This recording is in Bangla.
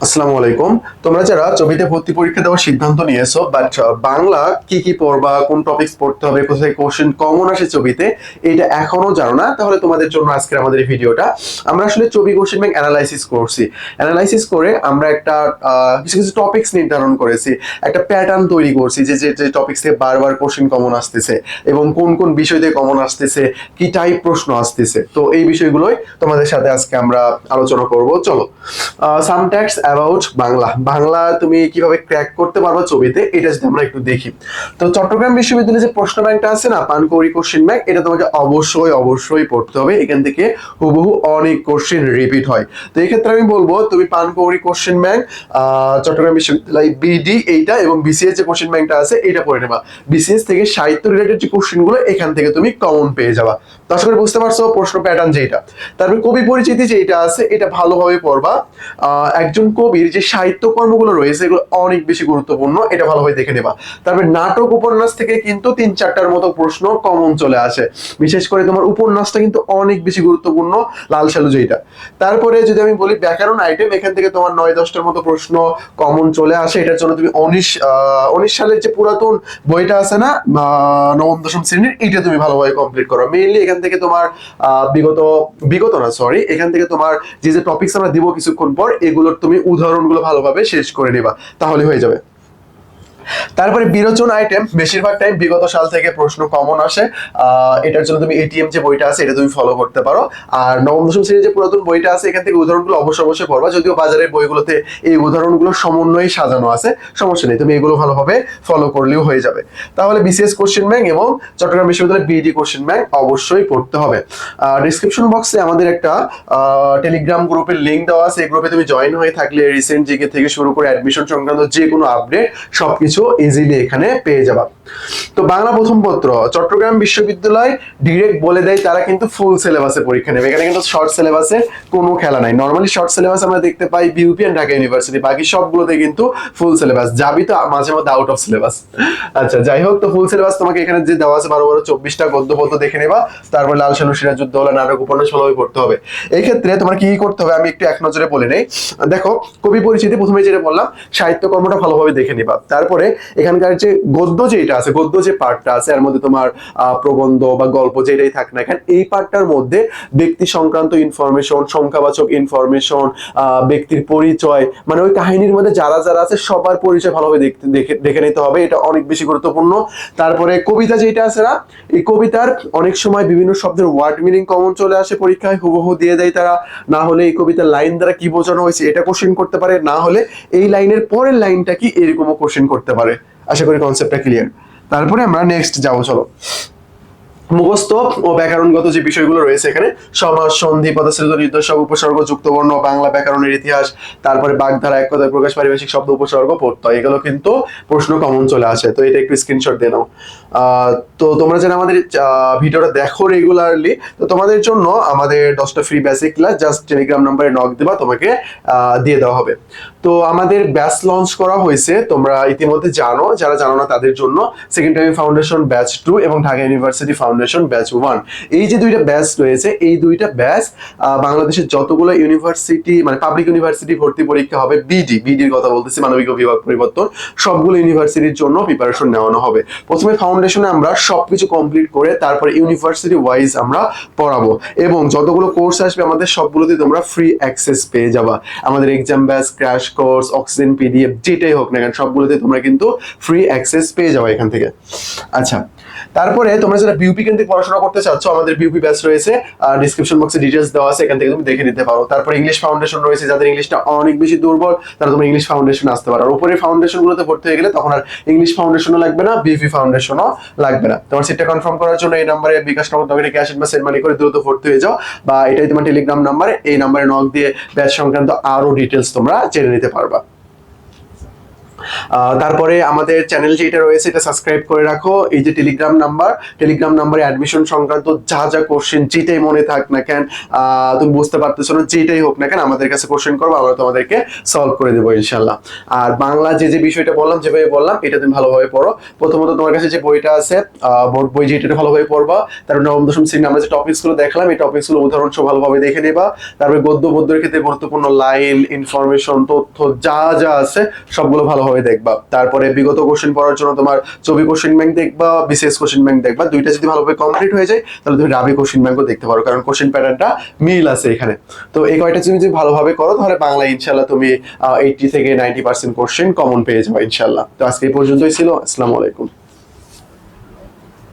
আসসালামু আলাইকুম। তোমরা যারা ছবিতে ভর্তি পরীক্ষা দেওয়ার সিদ্ধান্ত নিয়েছো বাট বাংলা কি কি পড়বা, কোন টপিকস পড়তে হবে, কোথায় কোশ্চেন কমন আসে ছবিতে, এটা এখনও জানো না, তাহলে তোমাদের জন্য আজকের আমাদের এই ভিডিওটা। আমরা আসলে ছবি কোশ্চেন ব্যাংক অ্যানালাইসিস করছি। অ্যানালাইসিস করে আমরা একটা কিছু কিছু টপিকস নির্ধারণ করেছি। একটা প্যাটার্ন তৈরি করছি যে যে যে টপিক্স থেকে বারবার কোশ্চেন কমন আসতেছে এবং কোন কোন বিষয় থেকে কমন আসতেছে, কি টাইপ প্রশ্ন আসতেছে। তো এই বিষয়গুলোই তোমাদের সাথে আজকে আমরা আলোচনা করব। চলো সাম অ্যাবাউট বাংলা। বাংলা তুমি কীভাবে ক্র্যাক করতে পারবা ছবিতে, এটা যদি আমরা একটু দেখি। তো চট্টগ্রাম বিশ্ববিদ্যালয়ে যে প্রশ্ন ব্যাংকটা আছে না, পানকৌড়ি কোশ্চেন ব্যাংক এটা তোমাকে অবশ্যই অবশ্যই পড়তে হবে। এখান থেকে হুবহু অনেক কোশ্চেন রিপিট হয়। তো এই ক্ষেত্রে আমি বলব, তুমি পানকৌড়ি কোশ্চেন ব্যাংক চট্টগ্রাম বিশ্ববিদ্যালয় বিডি এইটা এবং বিসিএস যে কোশ্চেন ব্যাংকটা আছে, এটা পড়ে নেবা। বিসিএস থেকে সাহিত্য রিলেটেড যে কোশ্চেনগুলো এখান থেকে তুমি কমন পেয়ে যাবা। তো আশা করি বুঝতে পারছ প্রশ্ন প্যাটার্ন যেটা তারপর কবি পরিচিতি যেটা আছে, এটা ভালোভাবে পড়বা। একজন কবির যে সাহিত্য কর্মগুলো রয়েছে, এগুলো অনেক বেশি গুরুত্বপূর্ণ, এটা ভালোভাবে দেখে নেবা। তারপর নাটক উপন্যাস থেকে কিন্তু তিন চারটার মতো প্রশ্ন কমন চলে আসে। বিশেষ করে তোমার উপন্যাসটা কিন্তু অনেক বেশি গুরুত্বপূর্ণ, লাল সালু যেটা তারপরে যদি আমি বলি ব্যাকরণ আইটেম এখান থেকে তোমার নয়, দশটার মতো প্রশ্ন কমন চলে আসে। এটার জন্য তুমি উনিশ উনিশ সালের যে পুরাতন বইটা আছে না নবম, দশম শ্রেণির এটা তুমি ভালোভাবে কমপ্লিট করো। মেইনলি এখান থেকে তোমার বিগত বিগত না সরি এখান থেকে তোমার যে যে টপিকস আমরা দিব কিছুক্ষণ পর, এগুলোর তুমি উদাহরণগুলো ভালোভাবে শেষ করে নেবা তাহলে হয়ে যাবে। তারপরে বিরোচন আইটেম বেশিরভাগ টাইম বিগত সাল থেকে প্রশ্ন কমন আসে। এটার জন্য তুমি এটিএম যে বইটা আছে, এটা তুমি ফলো করতে পারো। আর নবম, দশম শ্রেণির যে পুরাতন বইটা আছে, এখান থেকে উদাহরণগুলো অবশ্যই অবশ্যই পড়বা। যদিও বাজারের বইগুলোতে এই উদাহরণগুলো সমন্বয়ে সাজানো আছে, সমস্যা নেই। তুমি এগুলো ভালোভাবে ফলো করলেও হয়ে যাবে। তাহলে বিসিএস কোশ্চেন ব্যাংক এবং চট্টগ্রাম বিশ্ববিদ্যালয়ের বিডি কোশ্চেন ব্যাংক অবশ্যই পড়তে হবে। ডিসক্রিপশন বক্সে আমাদের একটা টেলিগ্রাম গ্রুপের লিঙ্ক দেওয়া আছে। এই গ্রুপে তুমি জয়েন হয়ে থাকলে রিসেন্ট জিকে থেকে শুরু করে অ্যাডমিশন সংক্রান্ত যে কোনো আপডেট সবকিছু ইজিলি এখানে পেয়ে যাবা। তো বাংলা প্রথম পত্র, চট্টগ্রাম বিশ্ববিদ্যালয় ডিরেক্ট বলে দেয় তারা কিন্তু ফুল সিলেবাসে পরীক্ষা নেবে। এখানে কিন্তু শর্ট সিলেবাসে কোনো খেলা নাই। নর্মালি শর্ট সিলেবাস আমরা দেখতে পাই বিউপি এন্ড ঢাকা ইউনিভার্সিটি বাকি সবগুলোতে কিন্তু ফুল সিলেবাস যাবি তো মাঝে মধ্যে আউট অফ সিলেবাস আচ্ছা যাই হোক, তো ফুল সিলেবাস তোমাকে এখানে যে দেওয়া আছে বারো বারো চব্বিশটা গদ্য পদ্য দেখে নেবা। তারপর লাল সানু সিরাজুদ্দৌলা হলো নাটক, উপন্যাস ভালোভাবে পড়তে হবে। এই ক্ষেত্রে তোমার কি করতে হবে আমি একটু এক নজরে বলে নেই। দেখো, কবি পরিচিতি প্রথমে যেটা বললাম, সাহিত্য কর্মটা ভালোভাবে দেখে নিবা। তারপরে এখানকার যে গদ্য যেটা আছে, গদ্য যে পার্টটা আছে, এর মধ্যে তোমার প্রবন্ধ বা গল্প যেটাই থাক না কেন, এই পার্টটার মধ্যে ব্যক্তি সংক্রান্ত ইনফরমেশন সংখ্যাবাচক ইনফরমেশন ব্যক্তির পরিচয় মানে ওই কাহিনীর মধ্যে যারা যারা আছে সবার পরিচয় ভালোভাবে দেখতে, দেখে দেখে নিতে হবে, এটা অনেক বেশি গুরুত্বপূর্ণ। তারপরে কবিতা যেটা আছে না, এই কবিতার অনেক সময় বিভিন্ন শব্দের ওয়ার্ড মিনিং কমন চলে আসে পরীক্ষায়, হুবহু দিয়ে দেয় তারা, না হলে এই কবিতার লাইন দ্বারা কি বোঝানো হয়েছে এটা কোশ্চেন করতে পারে, না হলে এই লাইনের পরের লাইনটা কি এরকমও কোশ্চেন করতে পারে। আশা করি কনসেপ্টটা ক্লিয়ার তারপরে আমরা নেক্সট যাব, চলো। মুখস্থ ও ব্যাকরণগত যে বিষয়গুলো রয়েছে এখানে, সমাজ, সন্ধি, পদশ্রিত নির্দেশক উপসর্গ যুক্তবর্ণ বাংলা ব্যাকরণের ইতিহাস, তারপরে বাগধারা, এক কথায় প্রকাশ, পারিভাষিক শব্দ, উপসর্গ পড়তে এগুলো কিন্তু প্রশ্ন কমন চলে আসে। তো এটা একটু স্ক্রিনশট দিয়ে নাও। তো তোমরা যারা আমাদের ভিডিওটা দেখো রেগুলারলি তো তোমাদের জন্য আমাদের দশটা free basic class just Telegram নাম্বারে নক দেবা, তোমাকে দিয়ে দেওয়া হবে। তো আমাদের ব্যাচ লঞ্চ করা হয়েছে, তোমরা ইতিমধ্যে জানো, যারা জানো না তাদের জন্য second time foundation batch two এবং Dhaka university foundation batch one এই যে দুইটা ব্যাচ রয়েছে, এই দুইটা ব্যাচ বাংলাদেশের যতগুলো ইউনিভার্সিটি মানে পাবলিক ইউনিভার্সিটি ভর্তি পরীক্ষা হবে বিডি বিডির কথা বলতেছি, মানবিক বিভাগ পরিবর্তন, সবগুলো ইউনিভার্সিটির জন্য প্রিপারেশন নেওয়ানো হবে। প্রথমে ফাউন্ডেশনে আমরা সবকিছু কমপ্লিট করে তারপরে ইউনিভার্সিটি ওয়াইজ আমরা পড়াবো। এবং যতগুলো কোর্স আসবে, আমাদের সবগুলোতে তোমরা ফ্রি অ্যাক্সেস পেয়ে যাবা। আমাদের exam batch crash course oxygen PDF যেটাই হোক না কেন, সবগুলোতে তোমরা কিন্তু ফ্রি অ্যাক্সেস পেয়ে যাও এখান থেকে। আচ্ছা তারপরে তোমরা যারা বিউপি কেন্দ্রিক পড়াশোনা করতে চাচ্ছ, আমাদের বিউপি ব্যাচ রয়েছে। ডিসক্রিপশন বক্সে ডিটেলস দেওয়া আছে, এখান থেকে তুমি দেখে নিতে পারো। তারপর ইংলিশ ফাউন্ডেশন রয়েছে, যাদের ইংলিশটা অনেক বেশি দুর্বল, তারা তোমরা ইংলিশ ফাউন্ডেশন আসতে পারো। আর উপরের ফাউন্ডেশন গুলোতে ভর্তি হয়ে গেলে তখন আর ইংলিশ ফাউন্ডেশনও লাগবে না বিউপি ফাউন্ডেশনও লাগবে না। তোমার সিটটা কনফার্ম করার জন্য এই নাম্বারে বিকাশ নগর নগরে ক্যাশ বা সেন্ড মানি করে দ্রুত ভর্তি হয়ে যাও। বা এটাই তোমার টেলিগ্রাম নাম্বারে এই নাম্বারে নক দিয়ে ব্যাচ সংক্রান্ত আরও ডিটেলস তোমরা জেনে নিতে পারবা। তারপরে আমাদের চ্যানেল যেটা রয়েছে, এটা সাবস্ক্রাইব করে রাখো। এই যে টেলিগ্রাম নাম্বার টেলিগ্রাম নাম্বারে অ্যাডমিশন সংক্রান্ত যা যা কোশ্চেন যেটাই মনে থাক না কেন তুমি বুঝতে পারতেছো না, যেটাই হোক না কেন, আমাদের কাছে কোশ্চেন করব আমরা তোমাদেরকে সলভ করে দেবো ইনশাল্লাহ আর বাংলা যে যে বিষয়টা বললাম, যেভাবে বললাম, এটা তুমি ভালোভাবে পড়ো। প্রথমত তোমার কাছে যে বইটা আছে বোর্ড বই যেটা ভালোভাবে পড়বা তারপর নবম, দশম শ্রেণি আমরা যে টপিকসগুলো দেখলাম, এই টপিকসগুলো উদাহরণ সহ ভালোভাবে দেখে নেবা। তারপরে গদ্য, পদ্যের ক্ষেত্রে গুরুত্বপূর্ণ লাইন ইনফরমেশন তথ্য, যা যা আছে, সবগুলো ভালোভাবে দেখবা। তারপরে বিগত কোশ্চেন পড়ার জন্য তোমার ছবি কোশ্চেন ব্যাংক দেখবা, বিশেষ কোশ্চেন ব্যাংক দেখবা। দুইটা যদি ভালোভাবে কমপ্লিট হয়ে যায়, তাহলে তুমি রাবি কোশ্চেন ব্যাংকও দেখতে পারো, কারণ কোশ্চেন প্যাটার্নটা মিল আছে এখানে। তো এই কয়টা তুমি যদি ভালোভাবে করো, তাহলে বাংলা ইনশাল্লাহ তুমি এইটটি থেকে নাইনটি পার্সেন্ট কোশ্চেন কমন পেয়ে যাবে ইনশাল্লাহ তো আজকে এই পর্যন্তই ছিল। আসসালামু আলাইকুম।